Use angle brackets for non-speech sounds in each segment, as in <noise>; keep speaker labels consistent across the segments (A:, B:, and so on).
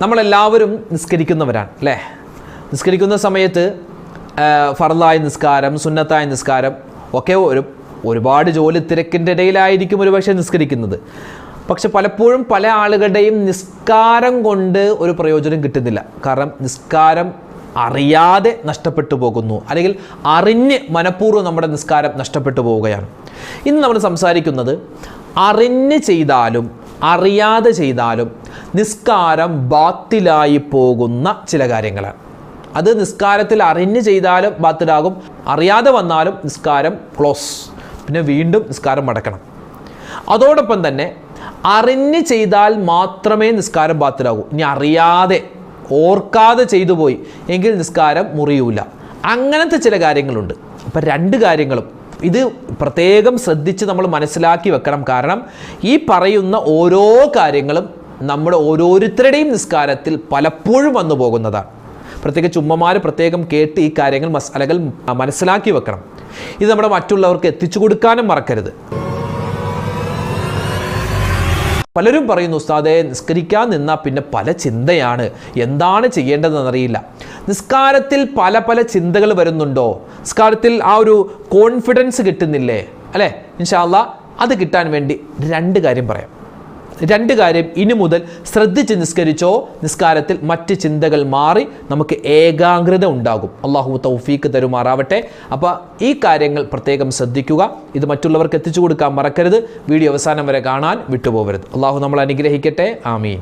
A: നമ്മളെല്ലാവരും നിസ്കരിക്കുന്നവരാണ് അല്ലേ? നിസ്കരിക്കുന്ന സമയത്ത് ഫറലായ നിസ്കാരം സുന്നത്തായ നിസ്കാരം ഒക്കെ ഒരു ഒരുപാട് ജോലി തിരക്കിന്റെ ഇടയിലായിരിക്കും ഒരുപക്ഷെ നിസ്കരിക്കുന്നത്. പക്ഷെ പലപ്പോഴും പല ആളുകളുടെയും നിസ്കാരം കൊണ്ട് ഒരു പ്രയോജനം കിട്ടുന്നില്ല. കാരണം നിസ്കാരം അറിയാതെ നഷ്ടപ്പെട്ടു പോകുന്നു. അല്ലെങ്കിൽ അറിഞ്ഞ് മനഃപൂർവം നമ്മുടെ നിസ്കാരം നഷ്ടപ്പെട്ടു പോവുകയാണ്. ഇന്ന് നമ്മൾ സംസാരിക്കുന്നത് അറിഞ്ഞ് ചെയ്താലും അറിയാതെ ചെയ്താലും നിസ്കാരം ബാത്തിലായി പോകുന്ന ചില കാര്യങ്ങളാണ്. അത് നിസ്കാരത്തിൽ അറിഞ്ഞ് ചെയ്താലും ബാത്തിലാകും അറിയാതെ വന്നാലും നിസ്കാരം ക്ലോസ്. പിന്നെ വീണ്ടും നിസ്കാരം മടക്കണം. അതോടൊപ്പം തന്നെ അറിഞ്ഞ് ചെയ്താൽ മാത്രമേ നിസ്കാരം ബാത്തിലാകൂ. ഇനി അറിയാതെ ഓർക്കാതെ ചെയ്തു പോയി എങ്കിൽ നിസ്കാരം മുറിയൂല. അങ്ങനത്തെ ചില കാര്യങ്ങളുണ്ട്. അപ്പം രണ്ട് കാര്യങ്ങളും ഇത് പ്രത്യേകം ശ്രദ്ധിച്ച് നമ്മൾ മനസ്സിലാക്കി വെക്കണം. കാരണം ഈ പറയുന്ന ഓരോ കാര്യങ്ങളും നമ്മുടെ ഓരോരുത്തരുടെയും നിസ്കാരത്തിൽ പലപ്പോഴും വന്നു പോകുന്നതാണ്. പ്രത്യേകിച്ച് ഉമ്മമാർ പ്രത്യേകം കേട്ട് ഈ കാര്യങ്ങൾ മസാലകൾ മനസ്സിലാക്കി വെക്കണം. ഇത് നമ്മുടെ മറ്റുള്ളവർക്ക് എത്തിച്ചു കൊടുക്കാനും മറക്കരുത്. പലരും പറയുന്നു ഉസ്താദെ നിസ്കരിക്കാൻ നിന്നാൽ പിന്നെ പല ചിന്തയാണ്. എന്താണ് ചെയ്യേണ്ടതെന്ന് അറിയില്ല നിസ്കാരത്തിൽ പല പല ചിന്തകൾ വരുന്നുണ്ടോ? നിസ്കാരത്തിൽ ആ ഒരു കോൺഫിഡൻസ് കിട്ടുന്നില്ലേ? അല്ലേ? ഇൻഷാല്ല അത് കിട്ടാൻ വേണ്ടി രണ്ട് കാര്യം പറയാം. രണ്ട് കാര്യം ഇനി മുതൽ ശ്രദ്ധിച്ച് നിസ്കരിച്ചോ നിസ്കാരത്തിൽ മറ്റ് ചിന്തകൾ മാറി നമുക്ക് ഏകാഗ്രത ഉണ്ടാകും. അള്ളാഹു തൗഫീക്ക് തരുമാറാവട്ടെ. അപ്പോൾ ഈ കാര്യങ്ങൾ പ്രത്യേകം ശ്രദ്ധിക്കുക. ഇത് മറ്റുള്ളവർക്ക് എത്തിച്ചു കൊടുക്കാൻ മറക്കരുത്. വീഡിയോ അവസാനം വരെ കാണാൻ വിട്ടുപോകരുത്. അള്ളാഹു നമ്മൾ അനുഗ്രഹിക്കട്ടെ. ആമീൻ.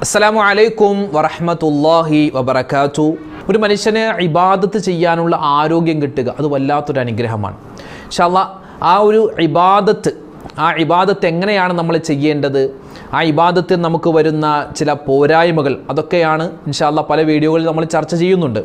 A: അസ്സലാമു അലൈക്കും വറഹ്മത്തുള്ളാഹി വബറകാതു ഒരു മനുഷ്യന് ഇബാദത്ത് ചെയ്യാനുള്ള ആരോഗ്യം കിട്ടുക അത് വല്ലാത്തൊരു അനുഗ്രഹമാണ്. ഇൻഷാല്ലാ ആ ഒരു ഇബാദത്ത് ആ ഇബാദത്ത് എങ്ങനെയാണ് നമ്മൾ ചെയ്യേണ്ടത്? ആ ഇബാദത്തിൽ നമുക്ക് വരുന്ന ചില പോരായ്മകൾ അതൊക്കെയാണ് ഇൻഷാല്ല പല വീഡിയോകളിൽ നമ്മൾ ചർച്ച ചെയ്യുന്നുണ്ട്.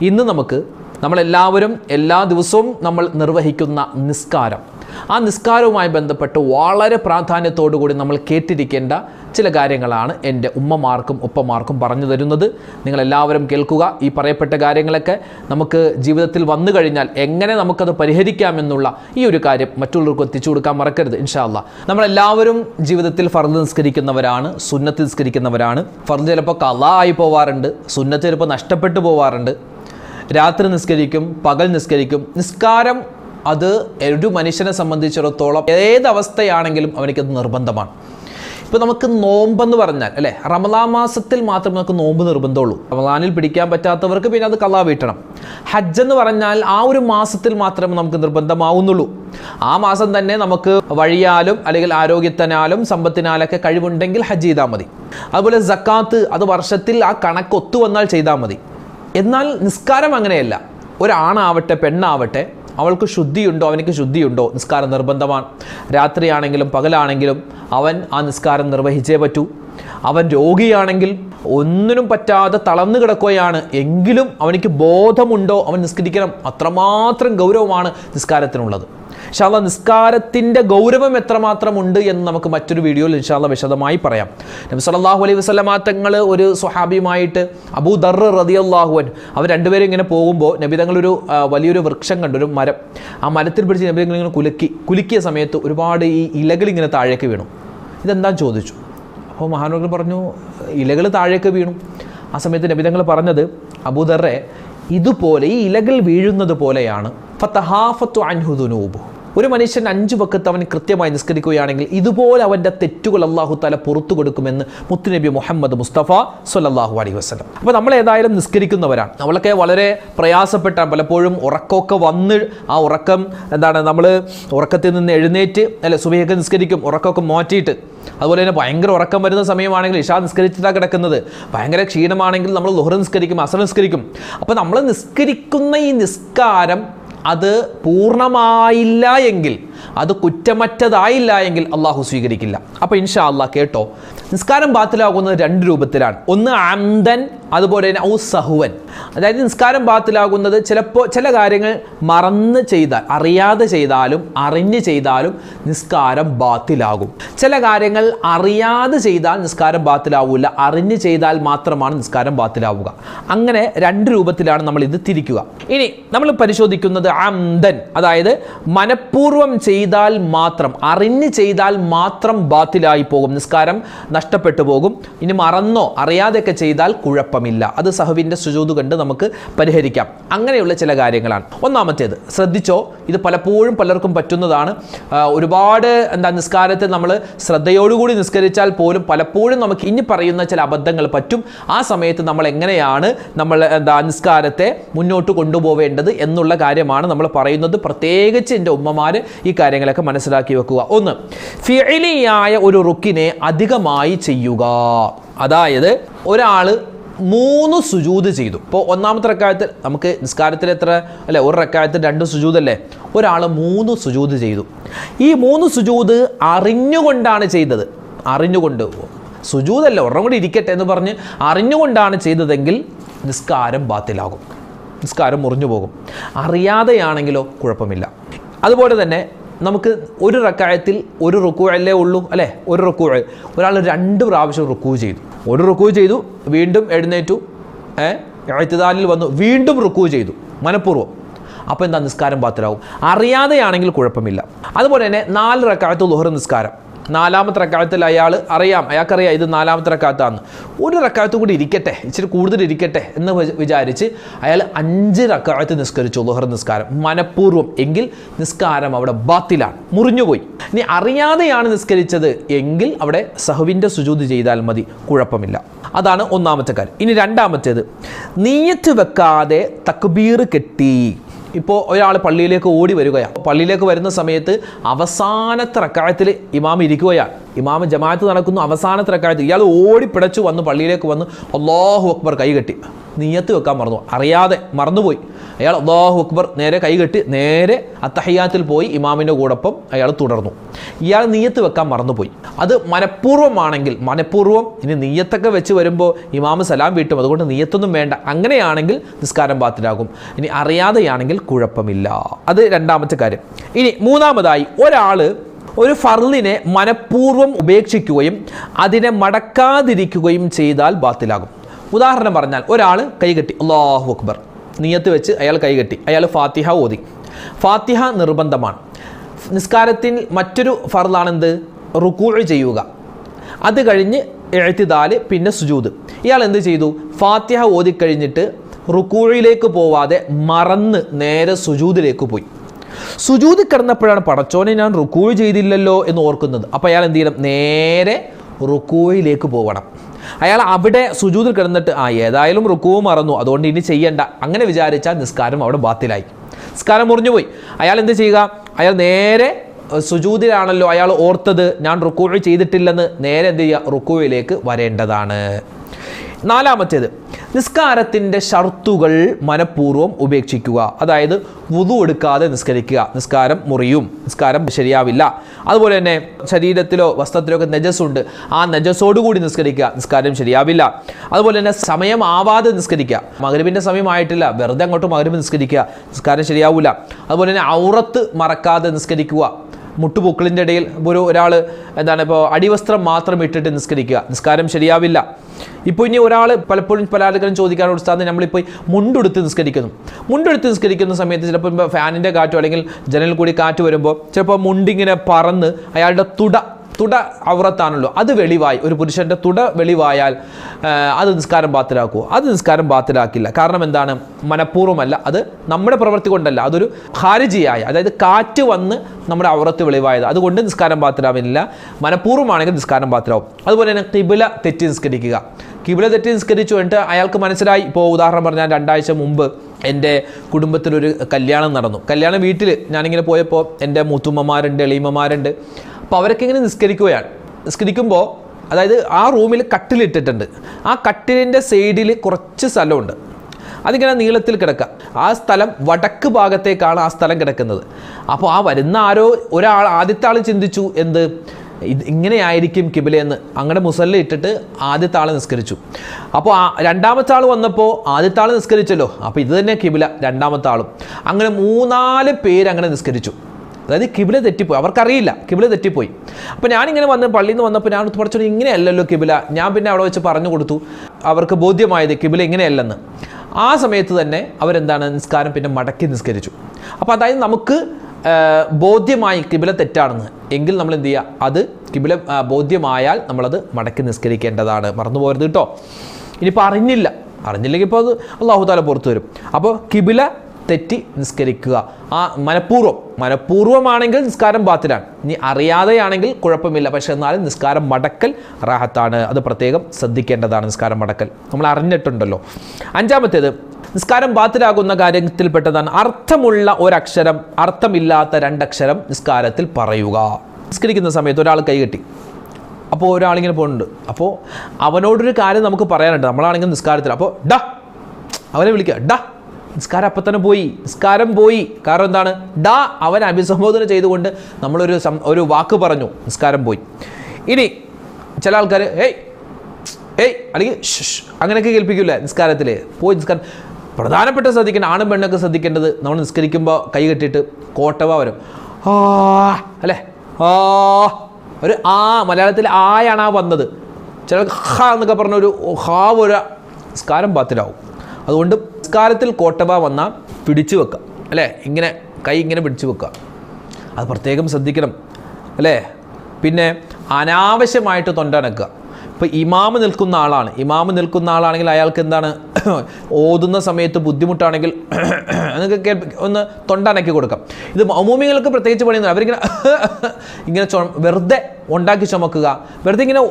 A: ഇന്ന് നമുക്ക് നമ്മളെല്ലാവരും എല്ലാ ദിവസവും നമ്മൾ നിർവഹിക്കുന്ന നിസ്കാരം. ആ നിസ്കാരവുമായി ബന്ധപ്പെട്ട് വളരെ പ്രാധാന്യത്തോടു കൂടി നമ്മൾ കേട്ടിരിക്കേണ്ട ചില കാര്യങ്ങളാണ് എന്റെ ഉമ്മമാർക്കും ഉപ്പമാർക്കും പറഞ്ഞു തരുന്നത്. നിങ്ങളെല്ലാവരും കേൾക്കുക ഈ പറയപ്പെട്ട കാര്യങ്ങളൊക്കെ. നമുക്ക് ജീവിതത്തിൽ വന്നു കഴിഞ്ഞാൽ എങ്ങനെ നമുക്കത് പരിഹരിക്കാമെന്നുള്ള ഈ ഒരു കാര്യം മറ്റുള്ളവർക്ക് എത്തിച്ചു കൊടുക്കാൻ മറക്കരുത് ഇൻഷാല്ല നമ്മളെല്ലാവരും ജീവിതത്തിൽ ഫർദ് നിസ്കരിക്കുന്നവരാണ് സുന്നത്ത് നിസ്കരിക്കുന്നവരാണ്. ഫർദ് ചിലപ്പോൾ കലായി പോവാറുണ്ട് സുന്നത്ത് ചിലപ്പോൾ നഷ്ടപ്പെട്ടു പോവാറുണ്ട്. രാത്രി നിസ്കരിക്കും പകൽ നിസ്കരിക്കും. നിസ്കാരം അത് ഒരു മനുഷ്യനെ സംബന്ധിച്ചിടത്തോളം ഏതവസ്ഥയാണെങ്കിലും അവനിക്കത് നിർബന്ധമാണ്. ഇപ്പോൾ നമുക്ക് നോമ്പെന്ന് പറഞ്ഞാൽ അല്ലേ? റമദാ മാസത്തിൽ മാത്രം നമുക്ക് നോമ്പ് നിർബന്ധമുള്ളൂ. റമദാനിൽ പിടിക്കാൻ പറ്റാത്തവർക്ക് പിന്നെ അത് കള്ളാ വീട്ടണം. ഹജ്ജ് എന്ന് പറഞ്ഞാൽ ആ ഒരു മാസത്തിൽ മാത്രമേ നമുക്ക് നിർബന്ധമാവുന്നുള്ളൂ. ആ മാസം തന്നെ നമുക്ക് വഴിയാലും അല്ലെങ്കിൽ ആരോഗ്യത്തിനാലും സമ്പത്തിനാലൊക്കെ കഴിവുണ്ടെങ്കിൽ ഹജ്ജ് ചെയ്താൽ മതി. അതുപോലെ സക്കാത്ത് അത് വർഷത്തിൽ ആ കണക്ക് ഒത്തു വന്നാൽ ചെയ്താൽ മതി. എന്നാൽ നിസ്കാരം അങ്ങനെയല്ല. ഒരാണാവട്ടെ പെണ്ണാവട്ടെ അവൾക്ക് ശുദ്ധിയുണ്ടോ അവനിക്ക് ശുദ്ധിയുണ്ടോ നിസ്കാരം നിർബന്ധമാണ്. രാത്രിയാണെങ്കിലും പകലാണെങ്കിലും അവൻ ആ നിസ്കാരം നിർവഹിച്ചേ പറ്റൂ. അവൻ രോഗിയാണെങ്കിൽ ഒന്നിനും പറ്റാതെ തളർന്നു കിടക്കുകയാണ്. എങ്കിലും അവനിക്ക് ബോധമുണ്ടോ അവൻ നിസ്കരിക്കണം. അത്രമാത്രം ഗൗരവമാണ് നിസ്കാരത്തിനുള്ളത്. ഇൻഷാല്ല നിസ്കാരത്തിന്റെ ഗൗരവം എത്രമാത്രം ഉണ്ട് എന്ന് നമുക്ക് മറ്റൊരു വീഡിയോയിൽ ഇൻഷാല്ല വിശദമായി പറയാം. നബി സല്ലല്ലാഹു അലൈഹി വസല്ലമ തങ്ങൾ ഒരു സ്വഹാബിയുമായിട്ട് അബൂ ദർ അള്ളാഹുവൻ അവർ രണ്ടുപേരും ഇങ്ങനെ പോകുമ്പോൾ നബി തങ്ങൾ ഒരു വലിയൊരു വൃക്ഷം കണ്ടു ഒരു മരം. ആ മരത്തിൽ പിടിച്ച് നബി തങ്ങൾ ഇങ്ങനെ കുലുക്കി കുലുക്കിയ സമയത്ത് ഒരുപാട് ഈ ഇലകൾ ഇങ്ങനെ താഴേക്ക് വീണു. ഇതെന്താന്ന് ചോദിച്ചു? അപ്പോൾ മഹാനോകൾ പറഞ്ഞു ഇലകൾ താഴേക്ക് വീണു. ആ സമയത്ത് നബിതങ്ങൾ പറഞ്ഞത് അബൂദറെ ഇതുപോലെ ഈ ഇലകൾ വീഴുന്നത് പോലെയാണ്. ഫത്തഹാഫത്തു അൻഹുദുനൂബ് ഒരു മനുഷ്യൻ അഞ്ചു വക്കത്ത് അവൻ കൃത്യമായി നിസ്കരിക്കുകയാണെങ്കിൽ ഇതുപോലെ അവന്റെ തെറ്റുകൾ അള്ളാഹു താല പുറത്തു കൊടുക്കുമെന്ന് മുത്തുനബി മുഹമ്മദ് മുസ്തഫ സൊല്ലാഹു അലൈഹി വസ്ലം അപ്പോൾ നമ്മൾ ഏതായാലും നിസ്കരിക്കുന്നവരാണ്. നമ്മളൊക്കെ വളരെ പ്രയാസപ്പെട്ടാണ്. പലപ്പോഴും ഉറക്കമൊക്കെ വന്ന് ആ ഉറക്കം എന്താണ് നമ്മൾ ഉറക്കത്തിൽ നിന്ന് എഴുന്നേറ്റ് അല്ലെ സുബയൊക്കെ നിസ്കരിക്കും ഉറക്കമൊക്കെ മാറ്റിയിട്ട്. അതുപോലെ തന്നെ ഭയങ്കര ഉറക്കം വരുന്ന സമയമാണെങ്കിൽ ഇഷാ നിസ്കരിച്ചിട്ടാണ് കിടക്കുന്നത്. ഭയങ്കര ക്ഷീണമാണെങ്കിൽ നമ്മൾ ലുഹർ നിസ്കരിക്കും അസർ നിസ്കരിക്കും. അപ്പോൾ നമ്മൾ നിസ്കരിക്കുന്ന ഈ നിസ്കാരം അത് പൂർണമായില്ല എങ്കിൽ അത് കുറ്റമറ്റതായില്ല എങ്കിൽ അള്ളാഹു സ്വീകരിക്കില്ല. അപ്പോൾ ഇൻഷാ അള്ളാഹ് കേട്ടോ നിസ്കാരം ബാത്തിലാകുന്നത് രണ്ട് രൂപത്തിലാണ്. ഒന്ന് അന്തൻ അതുപോലെ തന്നെ ഔ സഹുവൻ. അതായത് നിസ്കാരം ബാത്തിലാകുന്നത് ചിലപ്പോൾ ചില കാര്യങ്ങൾ മറന്ന് ചെയ്താൽ അറിയാതെ ചെയ്താലും അറിഞ്ഞ് ചെയ്താലും നിസ്കാരം ബാത്തിലാകും. ചില കാര്യങ്ങൾ അറിയാതെ ചെയ്താൽ നിസ്കാരം ബാത്തിലാവില്ല അറിഞ്ഞ് ചെയ്താൽ മാത്രമാണ് നിസ്കാരം ബാത്തിലാവുക. അങ്ങനെ രണ്ട് രൂപത്തിലാണ് നമ്മൾ ഇത് തിരിക്കുക. ഇനി നമ്മൾ പരിശോധിക്കുന്നത് അന്തൻ അതായത് മനഃപൂർവം ചെയ്താൽ മാത്രം അറിഞ്ഞ് ചെയ്താൽ മാത്രം ബാത്തിലായി പോകും. നിസ്കാരം നഷ്ടപ്പെട്ടു പോകും. ഇനി മറന്നോ അറിയാതെയൊക്കെ ചെയ്താൽ കുഴപ്പമില്ല. അത് സഹവിന്റെ സുജൂത് കണ്ട് നമുക്ക് പരിഹരിക്കാം. അങ്ങനെയുള്ള ചില കാര്യങ്ങളാണ്. ഒന്നാമത്തേത് ശ്രദ്ധിച്ചോ ഇത് പലപ്പോഴും പലർക്കും പറ്റുന്നതാണ്. ഒരുപാട് എന്താ നിസ്കാരത്തെ നമ്മൾ ശ്രദ്ധയോടുകൂടി നിസ്കരിച്ചാൽ പോലും പലപ്പോഴും നമുക്ക് ഇനി പറയുന്ന ചില അബദ്ധങ്ങൾ പറ്റും. ആ സമയത്ത് നമ്മൾ എങ്ങനെയാണ് നമ്മൾ എന്താ നിസ്കാരത്തെ മുന്നോട്ട് കൊണ്ടുപോവേണ്ടത് എന്നുള്ള കാര്യമാണ് നമ്മൾ പറയുന്നത്. പ്രത്യേകിച്ച് എന്റെ ഉമ്മമാർ ഈ കാര്യങ്ങളൊക്കെ മനസ്സിലാക്കി വെക്കുക. ഒന്ന് ഫിഅലിയായ ഒരു റുക്കിനെ അധികമായി ചെയ്യുക. അതായത് ഒരാൾ മൂന്ന് സുജൂത് ചെയ്തു. ഇപ്പോൾ ഒന്നാമത്തെ റക്കായത്തിൽ നമുക്ക് നിസ്കാരത്തിൽ എത്ര? അല്ലെ ഒരു റക്കായത്തിൽ രണ്ട് സുജൂതല്ലേ? ഒരാൾ മൂന്ന് സുജൂത് ചെയ്തു. ഈ മൂന്ന് സുജൂത് അറിഞ്ഞുകൊണ്ടാണ് ചെയ്തത്. അറിഞ്ഞുകൊണ്ട്. സുജൂതല്ല ഒരെണ്ണം കൂടി ഇരിക്കട്ടെ എന്ന് പറഞ്ഞ് അറിഞ്ഞുകൊണ്ടാണ് ചെയ്തതെങ്കിൽ നിസ്കാരം ബാത്തിലാകും. നിസ്കാരം മുറിഞ്ഞു പോകും. അറിയാതെയാണെങ്കിലോ കുഴപ്പമില്ല. അതുപോലെ തന്നെ നമുക്ക് ഒരു റക്കായത്തിൽ ഒരു റുക്കു അല്ലേ ഉള്ളൂ അല്ലേ? ഒരു റുക്കു ഒരാൾ രണ്ട് പ്രാവശ്യം റുക്കു ചെയ്തു. ഒരു റുക്കു ചെയ്തു വീണ്ടും എഴുന്നേറ്റു ഏഴ്ത്തിദാലിൽ വന്നു വീണ്ടും റുക്കു ചെയ്തു. മനഃപൂർവം. അപ്പോൾ എന്താ നിസ്കാരം പാത്രമാവും അറിയാതെയാണെങ്കിൽ കുഴപ്പമില്ല. അതുപോലെ തന്നെ നാല് റക്കായത്ത് ലുഹർ നിസ്കാരം. നാലാമത്തെ റക്കാലത്തിൽ അയാൾ അറിയാം. അയാൾക്കറിയാം ഇത് നാലാമത്തെ റക്കാത്താന്ന്. ഒരു റക്കാലത്ത് കൂടി ഇരിക്കട്ടെ ഇച്ചിരി കൂടുതൽ ഇരിക്കട്ടെ എന്ന് വിചാരിച്ച് അയാൾ അഞ്ച് റക്കാലത്ത് നിസ്കരിച്ചു ലുഹർ നിസ്കാരം. മനഃപൂർവം എങ്കിൽ നിസ്കാരം അവിടെ ബാത്തിലാണ്. മുറിഞ്ഞുപോയി. ഇനി അറിയാതെയാണ് നിസ്കരിച്ചത് എങ്കിൽ അവിടെ സഹുവിന്റെ സുജൂത് ചെയ്താൽ മതി കുഴപ്പമില്ല. അതാണ് ഒന്നാമത്തെ കാര്യം. ഇനി രണ്ടാമത്തേത്. നീയത്ത് വെക്കാതെ തക്ബീർ കെട്ടി ഇപ്പോൾ ഒരാൾ പള്ളിയിലേക്ക് ഓടി വരികയാണ്. പള്ളിയിലേക്ക് വരുന്ന സമയത്ത് അവസാനത്തെ റക്കായത്തിൽ ഇമാം ഇരിക്കുകയാണ്. ഇമാം ജമാഅത്ത് നടക്കുന്നു അവസാനത്തെ റക്കായത്ത് ഇയാൾ ഓടിപ്പിടച്ചു വന്ന് പള്ളിയിലേക്ക് വന്ന്. അള്ളാഹു അക്ബർ കൈകെട്ടി നീയത്ത് വെക്കാൻ മറന്നു. അറിയാതെ മറന്നുപോയി. അയാൾ അള്ളാഹു അക്ബർ നേരെ കൈകെട്ടി നേരെ അത്തഹയ്യാത്തിൽ പോയി ഇമാമിന്റെ കൂടൊപ്പം അയാൾ തുടർന്നു. ഇയാൾ നീയത്ത് വെക്കാൻ മറന്നുപോയി. അത് മനഃപൂർവമാണെങ്കിൽ മനഃപൂർവം ഇനി നീയത്തൊക്കെ വെച്ച് വരുമ്പോൾ ഇമാമ് സലാം വീട്ടും. അതുകൊണ്ട് നീയത്തൊന്നും വേണ്ട. അങ്ങനെയാണെങ്കിൽ നിസ്കാരം പാത്തിലാകും ഇനി അറിയാതെയാണെങ്കിൽ കുഴപ്പമില്ല. അത് രണ്ടാമത്തെ കാര്യം. ഇനി മൂന്നാമതായി ഒരാൾ ഒരു ഫർലിനെ മനഃപൂർവം ഉപേക്ഷിക്കുകയും അതിനെ മടക്കാതിരിക്കുകയും ചെയ്താൽ ബാത്തിലാകും. ഉദാഹരണം പറഞ്ഞാൽ ഒരാൾ കൈകെട്ടി അള്ളാഹു അക്ബർ. നീയത്ത് വെച്ച് അയാൾ കൈകെട്ടി അയാൾ ഫാത്തിഹ ഓതി. ഫാത്തിഹ നിർബന്ധമാണ്. നിസ്കാരത്തിൽ മറ്റൊരു ഫർലാണെന്ത്? റുക്കൂ ചെയ്യുക. അത് കഴിഞ്ഞ് എഴുത്തിദാൽ പിന്നെ സുജൂദ് ഇയാൾ എന്ത് ചെയ്തു? ഫാത്തിഹ ഓതിക്കഴിഞ്ഞിട്ട് റുക്കൂഴിലേക്ക് പോവാതെ മറന്ന് നേരെ സുജൂദിലേക്ക് പോയി. സുജൂദ് കിടന്നപ്പോഴാണ് പടച്ചോനെ ഞാൻ റുക്കൂഴ് ചെയ്തില്ലല്ലോ എന്ന് ഓർക്കുന്നത്. അപ്പോൾ അയാൾ എന്ത് ചെയ്യണം? നേരെ റുക്കൂയിലേക്ക് പോകണം അയാൾ അവിടെ സുജൂതിൽ കിടന്നിട്ട് ആ ഏതായാലും റുക്കുവും മറന്നു. അതുകൊണ്ട് ഇനി ചെയ്യണ്ട. അങ്ങനെ വിചാരിച്ചാൽ നിസ്കാരം അവിടെ ബാത്തിലായി. നിസ്കാരം മുറിഞ്ഞുപോയി. അയാൾ എന്ത് ചെയ്യുക? അയാൾ നേരെ സുജൂതിലാണല്ലോ അയാൾ ഓർത്തത്. ഞാൻ റുക്കൂ ചെയ്തിട്ടില്ലെന്ന് നേരെ എന്ത് ചെയ്യുക? റുക്കൂയിലേക്ക് വരേണ്ടതാണ്. നാലാമത്തേത്. നിസ്കാരത്തിന്റെ ഷർത്തുകൾ മനഃപൂർവം ഉപേക്ഷിക്കുക. അതായത് വുതു എടുക്കാതെ നിസ്കരിക്കുക. നിസ്കാരം മുറിയും. നിസ്കാരം ശരിയാവില്ല. അതുപോലെ തന്നെ ശരീരത്തിലോ വസ്ത്രത്തിലോ ഒക്കെ നജസ്സുണ്ട്. ആ നജസ്സോടുകൂടി നിസ്കരിക്കുക. നിസ്കാരം ശരിയാവില്ല. അതുപോലെ തന്നെ സമയം ആവാതെ നിസ്കരിക്കുക. മകരവിന്റെ സമയമായിട്ടില്ല. വെറുതെ അങ്ങോട്ട് മകരവ് നിസ്കരിക്കുക. നിസ്കാരം ശരിയാവില്ല അതുപോലെ തന്നെ ഔറത്ത് മറക്കാതെ നിസ്കരിക്കുക. മുട്ടുപൊക്കിളിന്റെ ഇടയിൽ ഒരു ഒരാൾ എന്താണ് ഇപ്പോൾ അടിവസ്ത്രം മാത്രം ഇട്ടിട്ട് നിസ്കരിക്കുക. നിസ്കാരം ശരിയാവില്ല. ഇപ്പോൾ ഇനി ഒരാൾ പലപ്പോഴും പല ആളുകളും ചോദിക്കാനുള്ള സ്ഥാനം നമ്മളിപ്പോൾ മുണ്ടെടുത്ത് നിസ്കരിക്കുന്നു. മുണ്ടെടുത്ത് നിസ്കരിക്കുന്ന സമയത്ത് ചിലപ്പോൾ ഫാനിന്റെ കാറ്റോ അല്ലെങ്കിൽ ജനലിൽ കൂടി കാറ്റ് വരുമ്പോൾ ചിലപ്പോൾ മുണ്ടിങ്ങനെ പറന്ന് അയാളുടെ തുട തുട ഔറത്താണല്ലോ അത് വെളിവായി. ഒരു പുരുഷന്റെ തുട വെളിവായാൽ അത് നിസ്കാരം ബാത്തിലാക്കുമോ അത് നിസ്കാരം ബാത്തിലാക്കില്ല. കാരണം എന്താണ്? മനഃപൂർവമല്ല. അത് നമ്മുടെ പ്രവൃത്തി കൊണ്ടല്ല. അതൊരു ഹാരിജിയായ അതായത് കാറ്റ് വന്ന് നമ്മുടെ അവറത്ത് വെളിവായത്. അതുകൊണ്ട് നിസ്കാരം ബാത്തിലാവില്ല. മനഃപൂർവമാണെങ്കിൽ നിസ്കാരം ബാത്തിലാവും. അതുപോലെ തന്നെ കിബില തെറ്റി നിസ്കരിക്കുക. കിബില തെറ്റി നിസ്കരിച്ചു എന്നിട്ട് അയാൾക്ക് മനസ്സിലായി. ഇപ്പോൾ ഉദാഹരണം പറഞ്ഞാൽ രണ്ടാഴ്ച മുമ്പ് എന്റെ കുടുംബത്തിലൊരു കല്യാണം നടന്നു. കല്യാണം വീട്ടിൽ ഞാനിങ്ങനെ പോയപ്പോൾ എന്റെ മൂത്തുമ്മമാരുണ്ട് എളീമമാരുണ്ട് അപ്പോൾ അവരൊക്കെ ഇങ്ങനെ നിസ്കരിക്കുകയാണ്. നിസ്കരിക്കുമ്പോൾ അതായത് ആ റൂമിൽ കട്ടിലിട്ടിട്ടുണ്ട് ആ കട്ടിലിന്റെ സൈഡിൽ കുറച്ച് സ്ഥലമുണ്ട്. അതിങ്ങനെ നീളത്തിൽ കിടക്കാം. ആ സ്ഥലം വടക്ക് ഭാഗത്തേക്കാണ് ആ സ്ഥലം കിടക്കുന്നത്. അപ്പോൾ ആ വരുന്ന ആരോ ഒരാൾ ആദ്യത്തെ ആൾ ചിന്തിച്ചു എന്ത്? ഇത് ഇങ്ങനെയായിരിക്കും കിബിലയെന്ന് അങ്ങനെ മുസല്ല ഇട്ടിട്ട് ആദ്യത്തെ ആൾ നിസ്കരിച്ചു. അപ്പോൾ ആ രണ്ടാമത്തെ ആൾ വന്നപ്പോൾ ആദ്യത്തെ ആൾ നിസ്കരിച്ചല്ലോ. അപ്പോൾ ഇത് തന്നെ കിബില രണ്ടാമത്തെ ആളും. അങ്ങനെ മൂന്നാൽ പേര് അങ്ങനെ നിസ്കരിച്ചു. അതായത് കിബില തെറ്റിപ്പോയി. അവർക്കറിയില്ല കിബില തെറ്റിപ്പോയി. അപ്പോൾ ഞാനിങ്ങനെ വന്ന് പള്ളിയിൽ നിന്ന് വന്നപ്പോൾ ഞാൻ പഠിച്ചോ ഇങ്ങനെയല്ലല്ലോ കിബില. ഞാൻ പിന്നെ അവിടെ വെച്ച് പറഞ്ഞു കൊടുത്തു അവർക്ക് ബോധ്യമായത് കിബില ഇങ്ങനെയല്ലെന്ന്. ആ സമയത്ത് തന്നെ അവരെന്താണ് നിസ്കാരം പിന്നെ മടക്കി നിസ്കരിച്ചു. അപ്പോൾ അതായത് നമുക്ക് ബോധ്യമായി കിബില തെറ്റാണെന്ന്. എങ്കിൽ നമ്മൾ എന്ത് ചെയ്യുക അത് കിബില ബോധ്യമായാൽ നമ്മളത് മടക്കി നിസ്കരിക്കേണ്ടതാണ്. മറന്നു പോകരുത് കേട്ടോ. ഇനിയിപ്പോൾ അറിഞ്ഞില്ല. അറിഞ്ഞില്ലെങ്കിൽ ഇപ്പോൾ അത് അള്ളാഹു താല പുറത്തു വരും അപ്പോൾ കിബില തെറ്റി നിസ്കരിക്കുക. ആ മനഃപൂർവം. മനഃപൂർവമാണെങ്കിൽ നിസ്കാരം ബാത്തിലാണ്. ഇനി അറിയാതെയാണെങ്കിൽ കുഴപ്പമില്ല. പക്ഷേ എന്നാലും നിസ്കാരം മടക്കൽ റാഹത്താണ്. അത് പ്രത്യേകം ശ്രദ്ധിക്കേണ്ടതാണ് നിസ്കാരം മടക്കൽ. നമ്മൾ അറിഞ്ഞിട്ടുണ്ടല്ലോ. അഞ്ചാമത്തേത് നിസ്കാരം ബാത്തിലാകുന്ന കാര്യത്തിൽപ്പെട്ടതാണ് അർത്ഥമുള്ള ഒരക്ഷരം അർത്ഥമില്ലാത്ത രണ്ടക്ഷരം നിസ്കാരത്തിൽ പറയുക. നിസ്കരിക്കുന്ന സമയത്ത് ഒരാൾ കൈകെട്ടി അപ്പോൾ ഒരാളിങ്ങനെ പോകുന്നുണ്ട്. അപ്പോൾ അവനോടൊരു കാര്യം നമുക്ക് പറയാനുണ്ട്. നമ്മളാണെങ്കിൽ നിസ്കാരത്തിൽ. അപ്പോൾ ഡ അവനെ വിളിക്കുക. ഡാ നിസ്കാരം അപ്പം തന്നെ പോയി. നിസ്കാരം പോയി. കാരണം എന്താണ്? ഡാ അവൻ അഭിസംബോധന ചെയ്തുകൊണ്ട് നമ്മളൊരു ഒരു വാക്ക് പറഞ്ഞു. നിസ്കാരം പോയി. ഇനി ചില ആൾക്കാർ ഏയ് ഏയ് അല്ലെങ്കിൽ അങ്ങനെയൊക്കെ കേൾപ്പിക്കില്ല നിസ്കാരത്തിൽ പോയി നിസ്കാരം. പ്രധാനപ്പെട്ട ശ്രദ്ധിക്കേണ്ട ആണും പെണ്ണൊക്കെ ശ്രദ്ധിക്കേണ്ടത് നമ്മൾ നിസ്കരിക്കുമ്പോൾ കൈ കെട്ടിയിട്ട് കോട്ടവ വരും. ആ അല്ലേ? ആ ഒരു ആ മലയാളത്തിൽ ആയാണ് ആ വന്നത്. ചില ഹ എന്നൊക്കെ പറഞ്ഞ ഒരു ഹാവ് ഒരു നിസ്കാരം പാത്തിലാവും അതുകൊണ്ട് നിസ്കാരത്തിൽ കോട്ടവ വന്നാൽ പിടിച്ചു വെക്കുക അല്ലേ? ഇങ്ങനെ കൈ ഇങ്ങനെ പിടിച്ചു വെക്കുക അത് പ്രത്യേകം ശ്രദ്ധിക്കണം അല്ലേ? പിന്നെ അനാവശ്യമായിട്ട് തൊണ്ടനക്കുക. ഇപ്പോൾ ഇമാമ് നിൽക്കുന്ന ആളാണ്. ഇമാമ് നിൽക്കുന്ന ആളാണെങ്കിൽ അയാൾക്ക് എന്താണ് ഓതുന്ന സമയത്ത് ബുദ്ധിമുട്ടാണെങ്കിൽ നിങ്ങൾക്ക് കേൾപ്പി ഒന്ന് തൊണ്ടനക്കി കൊടുക്കാം. ഇത് മൗമൂമികൾക്ക് പ്രത്യേകിച്ച് പണിയുന്നില്ല അവരിങ്ങനെ <laughs> ഇങ്ങനെ വെറുതെ ഉണ്ടാക്കി ചുമക്കുക. വെറുതെ ഇങ്ങനെ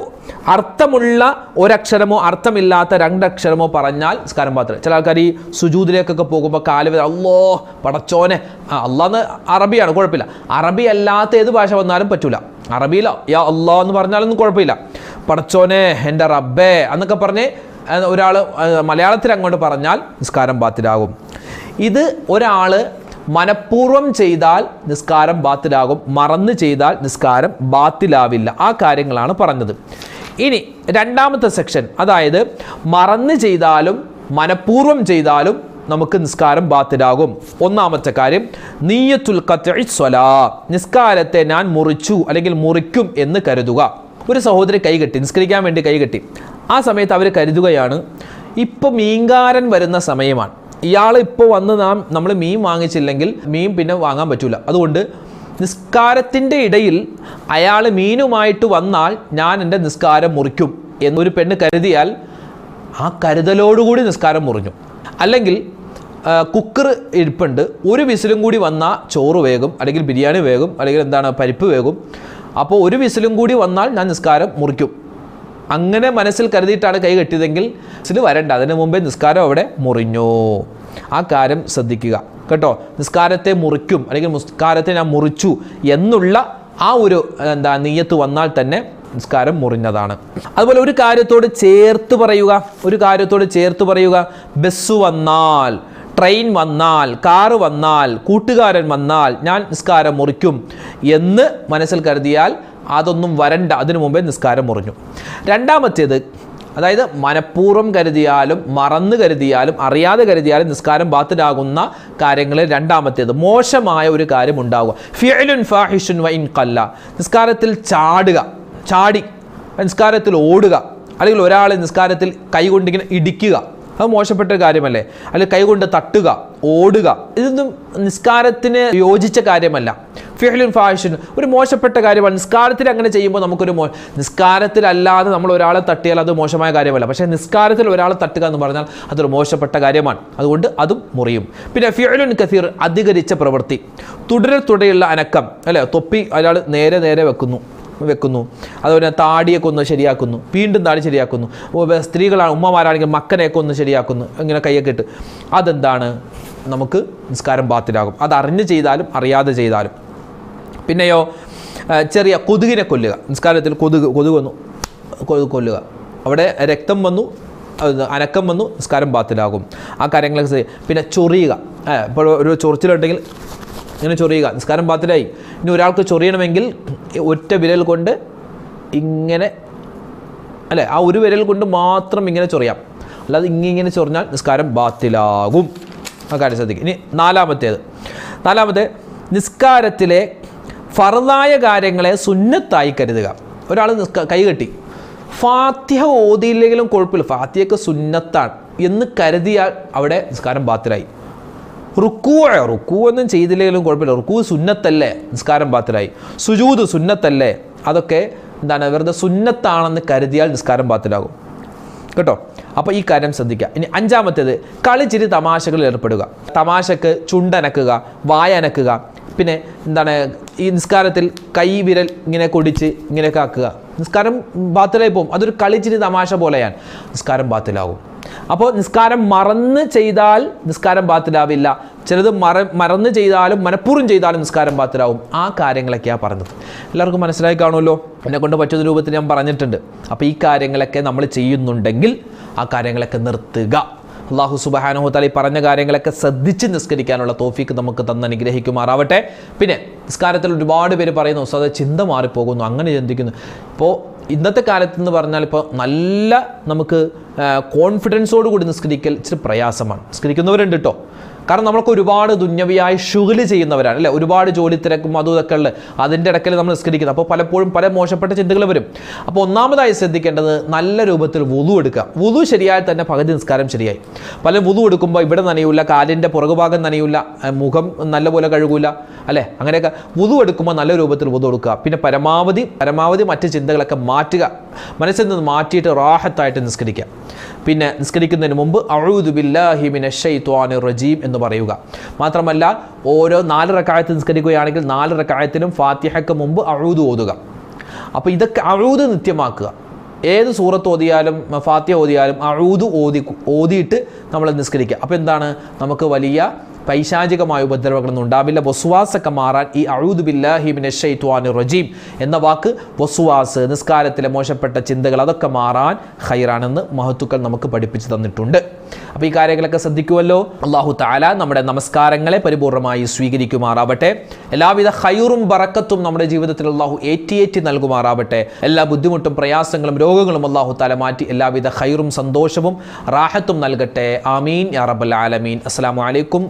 A: അർത്ഥമുള്ള ഒരക്ഷരമോ അർത്ഥമില്ലാത്ത രണ്ടക്ഷരമോ പറഞ്ഞാൽ സ്കാരം പാത്രം. ചില ആൾക്കാർ ഈ സുജൂദിലേക്കൊക്കെ പോകുമ്പോൾ കാൽ അല്ലോ പടച്ചോനെ. ആ അള്ളാന്ന് അറബിയാണ് കുഴപ്പമില്ല. അറബി അല്ലാത്ത ഏത് ഭാഷ വന്നാലും പറ്റൂല. അറബിയിലോ യാ അള്ളാ എന്ന് പറഞ്ഞാലൊന്നും കുഴപ്പമില്ല. പടച്ചോനെ എന്റെ റബ്ബേ എന്നൊക്കെ പറഞ്ഞ് ഒരാൾ മലയാളത്തിൽ അങ്ങോട്ട് പറഞ്ഞാൽ നിസ്കാരം ബാത്തിലാകും. ഇത് ഒരാൾ മനഃപൂർവം ചെയ്താൽ നിസ്കാരം ബാത്തിലാകും മറന്ന് ചെയ്താൽ നിസ്കാരം ബാത്തിലാവില്ല. ആ കാര്യങ്ങളാണ് പറഞ്ഞത്. ഇനി രണ്ടാമത്തെ സെക്ഷൻ അതായത് മറന്ന് ചെയ്താലും മനഃപൂർവം ചെയ്താലും നമുക്ക് നിസ്കാരം ബാത്തിലാകും. ഒന്നാമത്തെ കാര്യം നീയത്തുൽ സ്വലാ. നിസ്കാരത്തെ ഞാൻ മുറിച്ചു അല്ലെങ്കിൽ മുറിക്കും എന്ന് കരുതുക. ഒരു സഹോദരി കൈകെട്ടി നിസ്കരിക്കാൻ വേണ്ടി കൈകെട്ടി ആ സമയത്ത് അവർ കരുതുകയാണ് ഇപ്പോൾ മീൻകാരൻ വരുന്ന സമയമാണ്. ഇയാൾ ഇപ്പോൾ വന്ന് നാം നമ്മൾ മീൻ വാങ്ങിച്ചില്ലെങ്കിൽ മീൻ പിന്നെ വാങ്ങാൻ പറ്റില്ല അതുകൊണ്ട് നിസ്കാരത്തിന്റെ ഇടയിൽ അയാൾ മീനുമായിട്ട് വന്നാൽ ഞാൻ എന്റെ നിസ്കാരം മുറിക്കും എന്നൊരു പെണ്ണ് കരുതിയാൽ ആ കരുതലോടുകൂടി നിസ്കാരം മുറിഞ്ഞു. അല്ലെങ്കിൽ കുക്കർ ഇരിപ്പുണ്ട്. ഒരു വിസിലും കൂടി വന്നാൽ ചോറ് വേഗം അല്ലെങ്കിൽ ബിരിയാണി വേഗം അല്ലെങ്കിൽ എന്താണ് പരിപ്പ് വേഗം. അപ്പോൾ ഒരു വിസിലും കൂടി വന്നാൽ ഞാൻ നിസ്കാരം മുറിക്കും. അങ്ങനെ മനസ്സിൽ കരുതിയിട്ടാണ് കൈ കെട്ടിയതെങ്കിൽ വിസിൽ വരണ്ട. അതിന് മുമ്പേ നിസ്കാരം അവിടെ മുറിഞ്ഞു. ആ കാര്യം ശ്രദ്ധിക്കുക. കേട്ടോ? നിസ്കാരത്തെ മുറിക്കും. അല്ലെങ്കിൽ നിസ്കാരത്തെ ഞാൻ മുറിച്ചു എന്നുള്ള ആ ഒരു എന്താ നീയത്ത് വന്നാൽ തന്നെ നിസ്കാരം മുറിഞ്ഞതാണ്. അതുപോലെ ഒരു കാര്യത്തോട് ചേർത്ത് പറയുക. ഒരു കാര്യത്തോട് ചേർത്ത് പറയുക. ബസ് വന്നാൽ ട്രെയിൻ വന്നാൽ കാറ് വന്നാൽ കൂട്ടുകാരൻ വന്നാൽ ഞാൻ നിസ്കാരം മുറിക്കും എന്ന് മനസ്സിൽ കരുതിയാൽ അതൊന്നും വരണ്ട. അതിനു മുമ്പേ നിസ്കാരം മുറിഞ്ഞു. രണ്ടാമത്തേത് അതായത് മനഃപൂർവം കരുതിയാലും മറന്നു കരുതിയാലും അറിയാതെ കരുതിയാലും നിസ്കാരം ബാത്തിലാകുന്ന കാര്യങ്ങളിൽ രണ്ടാമത്തേത് മോശമായ ഒരു കാര്യം ഉണ്ടാവുക. ഫിയലുൻ ഫാഹിഷുൻ വൈൻ കല്ല നിസ്കാരത്തിൽ ചാടുക ചാടി നിസ്കാരത്തിൽ ഓടുക അല്ലെങ്കിൽ ഒരാളെ നിസ്കാരത്തിൽ കൈകൊണ്ടിങ്ങനെ ഇടിക്കുക അത് മോശപ്പെട്ട കാര്യമല്ലേ? അല്ലെങ്കിൽ കൈകൊണ്ട് തട്ടുക ഓടുക ഇതൊന്നും നിസ്കാരത്തിന് യോജിച്ച കാര്യമല്ല. ഫിഹ്ലുൻ ഫാഹിഷുൻ. ഒരു മോശപ്പെട്ട കാര്യമാണ്. നിസ്കാരത്തിൽ അങ്ങനെ ചെയ്യുമ്പോൾ നമുക്കൊരു മോ നിസ്കാരത്തിലല്ലാതെ നമ്മൾ ഒരാളെ തട്ടിയാൽ അത് മോശമായ കാര്യമല്ല. പക്ഷേ നിസ്കാരത്തിൽ ഒരാളെ തട്ടുക എന്ന് പറഞ്ഞാൽ അതൊരു മോശപ്പെട്ട കാര്യമാണ്. അതുകൊണ്ട് അതും മുറിയും. പിന്നെ ഫിഹ്ലുൻ കസീർ അധികരിച്ച പ്രവൃത്തി. തുടരെ തുടരെയുള്ള അനക്കം അല്ലേ? തൊപ്പി അയാൾ നേരെ നേരെ വെക്കുന്നു വെക്കുന്നു. അതുപോലെ താടിയൊക്കെ ഒന്ന് ശരിയാക്കുന്നു വീണ്ടും താടി ശരിയാക്കുന്നു. സ്ത്രീകളാണ് ഉമ്മമാരാണെങ്കിൽ മക്കനെയൊക്കെ ഒന്ന് ശരിയാക്കുന്നു ഇങ്ങനെ കൈയൊക്കെ ഇട്ട്. അതെന്താണ്? നമുക്ക് നിസ്കാരം ബാത്തിലാകും. അത് അറിഞ്ഞ് ചെയ്താലും അറിയാതെ ചെയ്താലും. പിന്നെയോ ചെറിയ കൊതുകിനെ കൊല്ലുക. നിസ്കാരത്തിൽ കൊതുക് കൊതുക് വന്നു. കൊതുക് കൊല്ലുക. അവിടെ രക്തം വന്നു അനക്കം വന്നു നിസ്കാരം ബാത്തിലാകും. ആ കാര്യങ്ങളൊക്കെ പിന്നെ ചൊറിയുക. ഇപ്പോൾ ഒരു ചൊറിച്ചിലുണ്ടെങ്കിൽ ഇങ്ങനെ ചൊറിയുക. നിസ്കാരം ബാത്തിലായി. ഇനി ഒരാൾക്ക് ചൊറിയണമെങ്കിൽ ഒറ്റ വിരൽ കൊണ്ട് ഇങ്ങനെ അല്ലേ? ആ ഒരു വിരൽ കൊണ്ട് മാത്രം ഇങ്ങനെ ചൊറിയാം. അല്ലാതെ ഇങ്ങനെ ചൊറിഞ്ഞാൽ നിസ്കാരം ബാത്തിലാകും. ആ കാര്യം ശ്രദ്ധിക്കുക ഇനി നാലാമത്തേത്. നാലാമത്തെ നിസ്കാരത്തിലെ ഫറദായ കാര്യങ്ങളെ സുന്നത്തായി കരുതുക. ഒരാൾ കൈകെട്ടി ഫാത്തിഹ ഓതിയില്ലെങ്കിലും കുഴപ്പമില്ല. ഫാത്തിഹയൊക്കെ സുന്നത്താണ് എന്ന് കരുതിയാൽ അവിടെ നിസ്കാരം ബാത്തിലായി. റുക്കൂ റുക്കൂ ഒന്നും ചെയ്തില്ലെങ്കിലും കുഴപ്പമില്ല. റുക്കൂ സുന്നത്തല്ലേ? നിസ്കാരം ബാത്തിലായി. സുജൂത് സുന്നത്തല്ലേ? അതൊക്കെ എന്താണ്? വെറുതെ സുന്നത്താണെന്ന് കരുതിയാൽ നിസ്കാരം ബാത്തിലാകും. കേട്ടോ? അപ്പോൾ ഈ കാര്യം ശ്രദ്ധിക്കുക. ഇനി അഞ്ചാമത്തേത് കളിച്ചിരി തമാശകളിൽ ഏർപ്പെടുക. തമാശക്ക് ചുണ്ടനക്കുക വായനക്കുക. പിന്നെ എന്താണ്? ഈ നിസ്കാരത്തിൽ കൈ വിരൽ ഇങ്ങനെ കൊടിച്ച് ഇങ്ങനെ കാക്കുക. നിസ്കാരം ബാത്തിലായി പോകും. അതൊരു കളിച്ചിരി തമാശ പോലെയാണ്. നിസ്കാരം ബാത്തിലാവും. അപ്പോൾ നിസ്കാരം മറന്ന് ചെയ്താൽ നിസ്കാരം ബാത്തിലാവില്ല. ചിലത് മറ മറന്ന് ചെയ്താലും മനഃപൂർവം ചെയ്താലും നിസ്കാരം ബാത്തിലാവും. ആ കാര്യങ്ങളൊക്കെയാണ് പറഞ്ഞത്. എല്ലാവർക്കും മനസ്സിലായി കാണുമല്ലോ? എന്നെ കൊണ്ട് പറ്റുന്ന രൂപത്തിൽ ഞാൻ പറഞ്ഞിട്ടുണ്ട്. അപ്പോൾ ഈ കാര്യങ്ങളൊക്കെ നമ്മൾ ചെയ്യുന്നുണ്ടെങ്കിൽ ആ കാര്യങ്ങളൊക്കെ നിർത്തുക. അള്ളാഹു സുബഹാനഹു തല ഈ പറഞ്ഞ കാര്യങ്ങളൊക്കെ ശ്രദ്ധിച്ച് നിസ്കരിക്കാനുള്ള തോഫീക്ക് നമുക്ക് തന്ന് അനുഗ്രഹിക്കുമാറാവട്ടെ. പിന്നെ നിസ്കാരത്തിൽ ഒരുപാട് പേര് പറയുന്നു ഉസ്താദ് ചിന്ത മാറിപ്പോകുന്നു അങ്ങനെ ചിന്തിക്കുന്നു. ഇപ്പോൾ ഇന്നത്തെ കാലത്ത് എന്ന് പറഞ്ഞാൽ ഇപ്പോൾ നല്ല നമുക്ക് കോൺഫിഡൻസോട് കൂടി നിസ്കരിക്കൽ ഇച്ചിരി പ്രയാസമാണ്. നിസ്കരിക്കുന്നവരുണ്ട് കേട്ടോ കാരണം നമ്മൾക്ക് ഒരുപാട് ദുന്യവിയായി ഷുഗൽ ചെയ്യുന്നവരാണ് അല്ലേ? ഒരുപാട് ജോലി തിരക്കും അതും ഇതൊക്കെ ഉള്ളത് അതിന്റെ ഇടയ്ക്കൽ നമ്മൾ നിസ്കരിക്കുന്നത്. അപ്പോൾ പലപ്പോഴും പല മോശപ്പെട്ട ചിന്തകൾ വരും. അപ്പോൾ ഒന്നാമതായി ശ്രദ്ധിക്കേണ്ടത് നല്ല രൂപത്തിൽ വുതു എടുക്കുക. വുതു ശരിയായി തന്നെ പകുതി നിസ്കാരം ശരിയായി. പല വുതു എടുക്കുമ്പോൾ ഇവിടെ നനയൂല കാലിന്റെ പുറകുഭാഗം നനയൂല മുഖം നല്ലപോലെ കഴുകൂല അല്ലേ? അങ്ങനെയൊക്കെ വുതു എടുക്കുമ്പോൾ നല്ല രൂപത്തിൽ വുതു എടുക്കുക. പിന്നെ പരമാവധി പരമാവധി മറ്റ് ചിന്തകളൊക്കെ മാറ്റുക. മനസ്സിൽ നിന്ന് മാറ്റിയിട്ട് റാഹത്തായിട്ട് നിസ്കരിക്കുക. പിന്നെ നിസ്കരിക്കുന്നതിന് മുമ്പ് അഴൂദു ബില്ലാഹി മിനശ്ശൈത്വാനിർ റജീം എന്ന് പറയുക. മാത്രമല്ല ഓരോ നാല് റക്കായത്ത് നിസ്കരിക്കുകയാണെങ്കിൽ നാല് റക്കായത്തിനും ഫാത്തിഹയ്ക്ക് മുമ്പ് അഴുതു ഓതുക. അപ്പോൾ ഇതൊക്കെ അഴുത് നിത്യമാക്കുക. ഏത് സൂറത്ത് ഓതിയാലും ഫാത്തിഹ ഓതിയാലും അഴുതു ഓതി ഓതിയിട്ട് നമ്മൾ നിസ്കരിക്കുക. അപ്പോൾ എന്താണ്? നമുക്ക് വലിയ പൈശാചികമായ ഉപദ്രവങ്ങളൊന്നും ഉണ്ടാവില്ല. വസുവാസൊക്കെ മാറാൻ ഈ അഴുദ് ബില്ലാഹിബിൻ ഷെയ്ത്വാൻ റജീം എന്ന വാക്ക് വസുവാസ് നിസ്കാരത്തിലെ മോശപ്പെട്ട ചിന്തകൾ അതൊക്കെ മാറാൻ ഹൈറാണെന്ന് മഹത്തുക്കൾ നമുക്ക് പഠിപ്പിച്ചു തന്നിട്ടുണ്ട്. അപ്പോൾ ഈ കാര്യങ്ങളൊക്കെ ശ്രദ്ധിക്കുമല്ലോ അള്ളാഹു താല നമ്മുടെ നമസ്കാരങ്ങളെ പരിപൂർണമായി സ്വീകരിക്കുമാറാവട്ടെ. എല്ലാവിധ ഹൈറും ബറക്കത്തും നമ്മുടെ ജീവിതത്തിൽ അള്ളാഹു ഏറ്റിയേറ്റി നൽകുമാറാവട്ടെ. എല്ലാ ബുദ്ധിമുട്ടും പ്രയാസങ്ങളും രോഗങ്ങളും അള്ളാഹു താല മാറ്റി എല്ലാവിധ ഹൈറും സന്തോഷവും റാഹത്തും നൽകട്ടെ. ആമീൻ. യാ ആലമീൻ. അസ്സലാമു അലൈക്കും